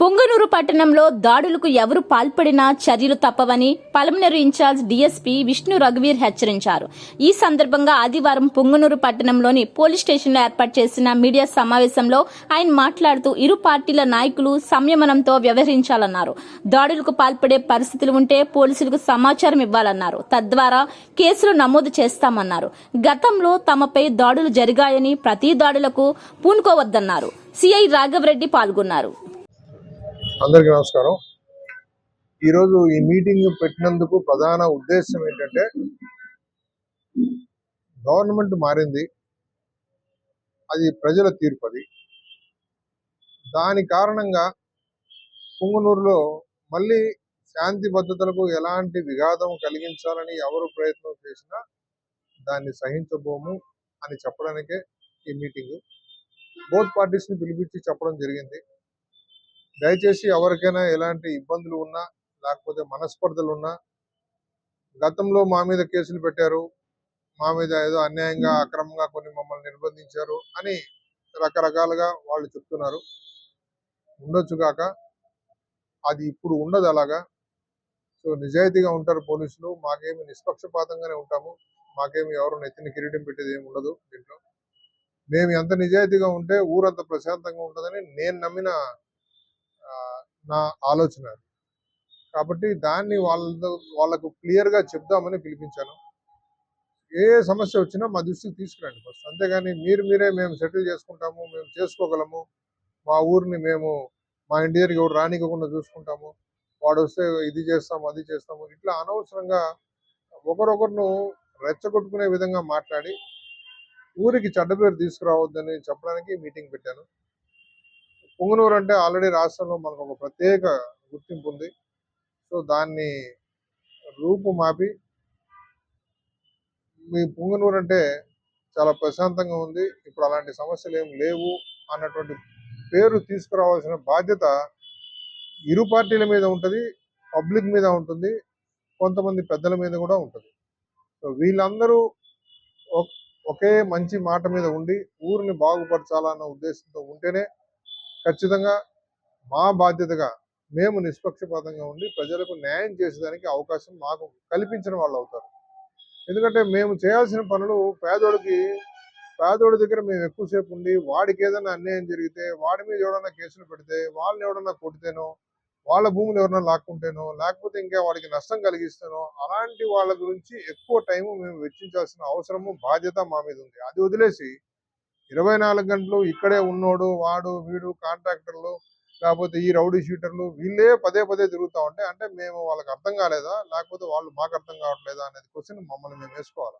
పొంగనూరు పట్టణంలో దాడులకు ఎవరు పాల్పడినా చర్యలు తప్పవని పలమనేరు ఇన్ఛార్జ్ డీఎస్పీ విష్ణు రఘువీర్ హెచ్చరించారు. ఈ సందర్భంగా ఆదివారం పొంగనూరు పట్టణంలోని పోలీస్ స్టేషన్లో ఏర్పాటు చేసిన మీడియా సమావేశంలో ఆయన మాట్లాడుతూ ఇరు పార్టీల నాయకులు సంయమనంతో వ్యవహరించాలన్నారు. దాడులకు పాల్పడే పరిస్థితులు ఉంటే పోలీసులకు సమాచారం ఇవ్వాలన్నారు. తద్వారా కేసులు నమోదు చేస్తామన్నారు. గతంలో తమపై దాడులు జరిగాయని ప్రతి దాడులకు పూనుకోవద్దన్నారు. సిఐ రాఘవరెడ్డి పాల్గొన్నారు. అందరికీ నమస్కారం. ఈరోజు ఈ మీటింగ్ పెట్టినందుకు ప్రధాన ఉద్దేశం ఏంటంటే గవర్నమెంట్ మారింది అది ప్రజల తీర్పు అది. దాని కారణంగా పుంగనూరులో మళ్ళీ శాంతి భద్రతలకు ఎలాంటి విఘాతం కలిగించాలని ఎవరు ప్రయత్నం చేసినా దాన్ని సహించబోము అని చెప్పడానికే ఈ మీటింగ్. బోత్ పార్టీస్ని పిలిపించి చెప్పడం జరిగింది. దయచేసి ఎవరికైనా ఎలాంటి ఇబ్బందులు ఉన్నా లేకపోతే మనస్పర్ధలు ఉన్నా గతంలో మా మీద కేసులు పెట్టారు మా మీద ఏదో అన్యాయంగా అక్రమంగా కొన్ని మమ్మల్ని నిర్బంధించారు అని రకరకాలుగా వాళ్ళు చెప్తున్నారు. ఉండొచ్చు కాక అది ఇప్పుడు ఉండదు అలాగా. సో నిజాయితీగా ఉంటారు పోలీసులు మాకేమి నిష్పక్షపాతంగానే ఉంటాము మాకేమి ఎవరు నెత్తిన కిరీటం పెట్టేది ఏమి ఉండదు దీంట్లో. మేము ఎంత నిజాయితీగా ఉంటే ఊరంత ప్రశాంతంగా ఉంటుందని నేను నమ్మిన నా ఆలోచన కాబట్టి దాన్ని వాళ్ళ వాళ్ళకు క్లియర్గా చెప్దామని పిలిపించాను. ఏ సమస్య వచ్చినా మా దృష్టికి తీసుకురండి ఫస్ట్. అంతేగాని మీరు మీరే మేము సెటిల్ చేసుకుంటాము మేము చేసుకోగలము. మా ఊరిని మేము మా ఇండియన్కి ఎవరు రానివ్వకుండా చూసుకుంటాము. వాడు వస్తే ఇది చేస్తాము అది చేస్తాము. ఇట్లా అనవసరంగా ఒకరొకరును రెచ్చగొట్టుకునే విధంగా మాట్లాడి ఊరికి చెడ్డ పేరు తీసుకురావద్దని చెప్పడానికి మీటింగ్ పెట్టాను. పుంగనూరు అంటే ఆల్రెడీ రాష్ట్రంలో మనకు ఒక ప్రత్యేక గుర్తింపు ఉంది. సో దాన్ని రూపు మాపి మీ పుంగనూరు అంటే చాలా ప్రశాంతంగా ఉంది. ఇప్పుడు అలాంటి సమస్యలు ఏం లేవు అన్నటువంటి పేరు తీసుకురావాల్సిన బాధ్యత ఇరు పార్టీల మీద ఉంటుంది పబ్లిక్ మీద ఉంటుంది కొంతమంది పెద్దల మీద కూడా ఉంటుంది. సో వీళ్ళందరూ ఒకే మంచి మాట మీద ఉండి ఊరిని బాగుపరచాలన్న ఉద్దేశంతో ఉంటేనే ఖచ్చితంగా మా బాధ్యతగా మేము నిష్పక్షపాతంగా ఉండి ప్రజలకు న్యాయం చేసేదానికి అవకాశం మాకు కల్పించిన వాళ్ళు అవుతారు. ఎందుకంటే మేము చేయాల్సిన పనులు పేదోడికి పేదోడి దగ్గర మేము ఎక్కువసేపు ఉండి వాడికి ఏదైనా అన్యాయం జరిగితే వాడి మీద ఎవడన్నా కేసులు పెడితే వాళ్ళని ఎవడన్నా కొడితేనో వాళ్ళ భూములు ఎవరన్నా లాక్కుంటేనో లేకపోతే ఇంకా వాడికి నష్టం కలిగిస్తేనో అలాంటి వాళ్ళ గురించి ఎక్కువ టైం మేము వెచ్చించాల్సిన అవసరము బాధ్యత మా మీద ఉంది. అది వదిలేసి ఇరవై నాలుగు గంటలు ఇక్కడే ఉన్నోడు వాడు వీడు కాంట్రాక్టర్లు లేకపోతే ఈ రౌడీ షీటర్లు వీళ్ళే పదే పదే తిరుగుతూ ఉంటే అంటే మేము వాళ్ళకి అర్థం కాలేదా? లేకపోతే వాళ్ళు మాకు అర్థం కావట్లేదా అనేది క్వశ్చన్ మమ్మల్ని మేము వేసుకోవాలి?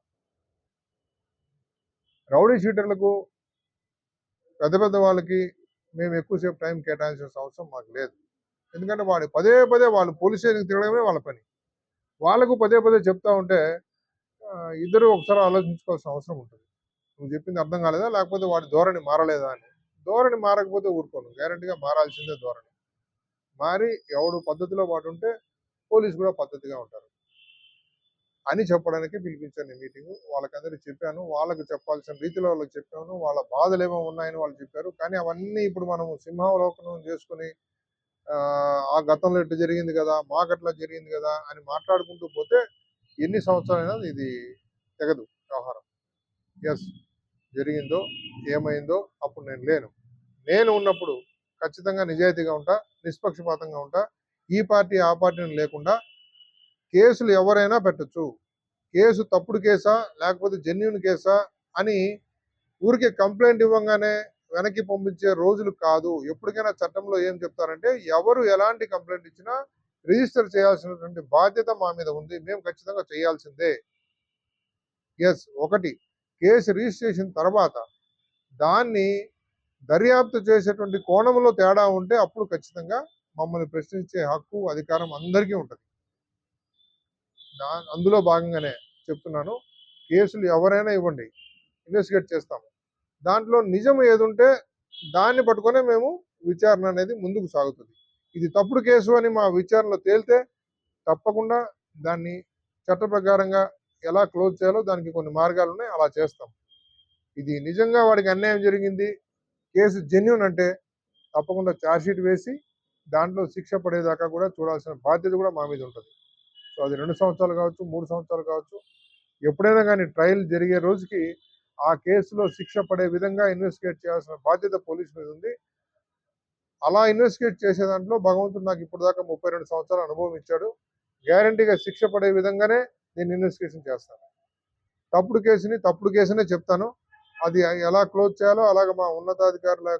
రౌడీ షీటర్లకు పెద్ద పెద్ద వాళ్ళకి మేము ఎక్కువసేపు టైం కేటాయించాల్సిన అవసరం మాకు లేదు. ఎందుకంటే వాడు పదే పదే వాళ్ళు పోలీస్ స్టేషన్కి తిరగడమే వాళ్ళ పని. వాళ్ళకు పదే పదే చెప్తా ఉంటే ఇద్దరు ఒకసారి ఆలోచించుకోవాల్సిన అవసరం ఉంటుంది. నువ్వు చెప్పింది అర్థం కాలేదా? లేకపోతే వాడి ధోరణి మారలేదా అని. ధోరణి మారకపోతే ఊరుకోను. గ్యారంటీగా మారాల్సిందే ధోరణి. మారి ఎవడు పద్ధతిలో పాటు ఉంటే పోలీసు కూడా పద్ధతిగా ఉంటారు. అని చెప్పడానికి పిలిపించాను ఈ మీటింగ్. వాళ్ళకందరికీ చెప్పాను. వాళ్ళకి చెప్పాల్సిన రీతిలో వాళ్ళకి చెప్పాను. వాళ్ళ బాధలు ఏమో ఉన్నాయని వాళ్ళు చెప్పారు. కానీ అవన్నీ ఇప్పుడు మనం సింహావలోకనం చేసుకుని ఆ, ఆ గతంలో ఇట్లా జరిగింది కదా మాకట్లా జరిగింది కదా అని మాట్లాడుకుంటూ పోతే ఎన్ని సంవత్సరాలైనా ఇది తెగదు వ్యవహారం. ఎస్ జరిగిందో ఏమైందో అప్పుడు నేను లేను. నేను ఉన్నప్పుడు ఖచ్చితంగా నిజాయితీగా ఉంటా నిష్పక్షపాతంగా ఉంటా. ఈ పార్టీ ఆ పార్టీని లేకుండా కేసులు ఎవరైనా పెట్టచ్చు. కేసు తప్పుడు కేసా లేకపోతే జెన్యున్ కేసా అని ఊరికే కంప్లైంట్ ఇవ్వగానే వెనక్కి పంపించే రోజులు కాదు. ఎప్పటికైనా చట్టంలో ఏం చెప్తారంటే ఎవరు ఎలాంటి కంప్లైంట్ ఇచ్చినా రిజిస్టర్ చేయాల్సినటువంటి బాధ్యత మా మీద ఉంది. మేము ఖచ్చితంగా చేయాల్సిందే. ఎస్ ఒకటి. కేసు రిజిస్ట్రేషన్ తర్వాత దాన్ని దర్యాప్తు చేసేటువంటి కోణంలో తేడా ఉంటే అప్పుడు ఖచ్చితంగా మమ్మల్ని ప్రశ్నించే హక్కు అధికారం అందరికీ ఉంటుంది. దా అందులో భాగంగానే చెప్తున్నాను. కేసులు ఎవరైనా ఇవ్వండి. ఇన్వెస్టిగేట్ చేస్తాము. దాంట్లో నిజం ఏదుంటే దాన్ని పట్టుకొనే మేము విచారణ అనేది ముందుకు సాగుతుంది. ఇది తప్పుడు కేసు అని మా విచారణలో తేలితే తప్పకుండా దాన్ని చట్ట ప్రకారంగా ఎలా క్లోజ్ చేయాలో దానికి కొన్ని మార్గాలు ఉన్నాయి. అలా చేస్తాం. ఇది నిజంగా వాడికి అన్యాయం జరిగింది. కేసు జెన్యున్ అంటే తప్పకుండా ఛార్జ్షీట్ వేసి దాంట్లో శిక్ష పడేదాకా కూడా చూడాల్సిన బాధ్యత కూడా మా మీద ఉంటుంది. సో అది రెండు సంవత్సరాలు కావచ్చు మూడు సంవత్సరాలు కావచ్చు ఎప్పుడైనా కానీ ట్రయల్ జరిగే రోజుకి ఆ కేసులో శిక్ష పడే విధంగా ఇన్వెస్టిగేట్ చేయాల్సిన బాధ్యత పోలీస్ మీద ఉంది. అలా ఇన్వెస్టిగేట్ చేసే దాంట్లో భగవంతుడు నాకు ఇప్పుడు దాకా ముప్పై రెండు సంవత్సరాల అనుభవం ఇచ్చాడు. గ్యారంటీగా శిక్ష పడే విధంగానే నేను ఇన్వెస్టిగేషన్ చేస్తాను. తప్పుడు కేసుని తప్పుడు కేసునే చెప్తాను. అది ఎలా క్లోజ్ చేయాలో అలాగే మా ఉన్నతాధికారుల